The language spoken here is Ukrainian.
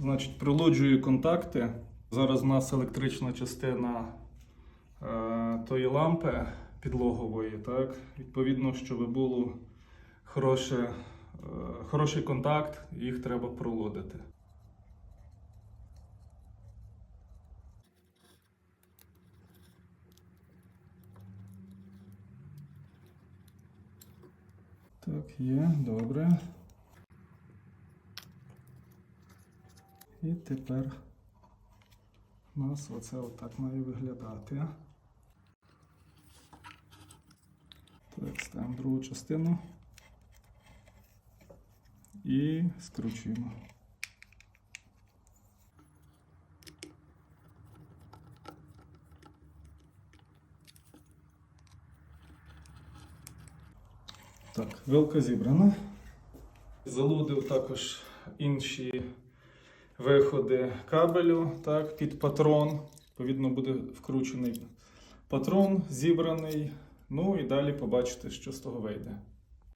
Значить, прилуджую контакти. Зараз у нас електрична частина е, тої лампи підлогової. Так? Відповідно, щоб було хороше, е, хороший контакт, їх треба пролудити. Так, є, добре. І тепер у нас оце отак має виглядати. Так, ставимо другу частину і скручуємо. Так, вилка зібрана. Залудив також інші виходи кабелю так, під патрон. Відповідно, буде вкручений патрон, зібраний. Ну і далі побачите, що з того вийде.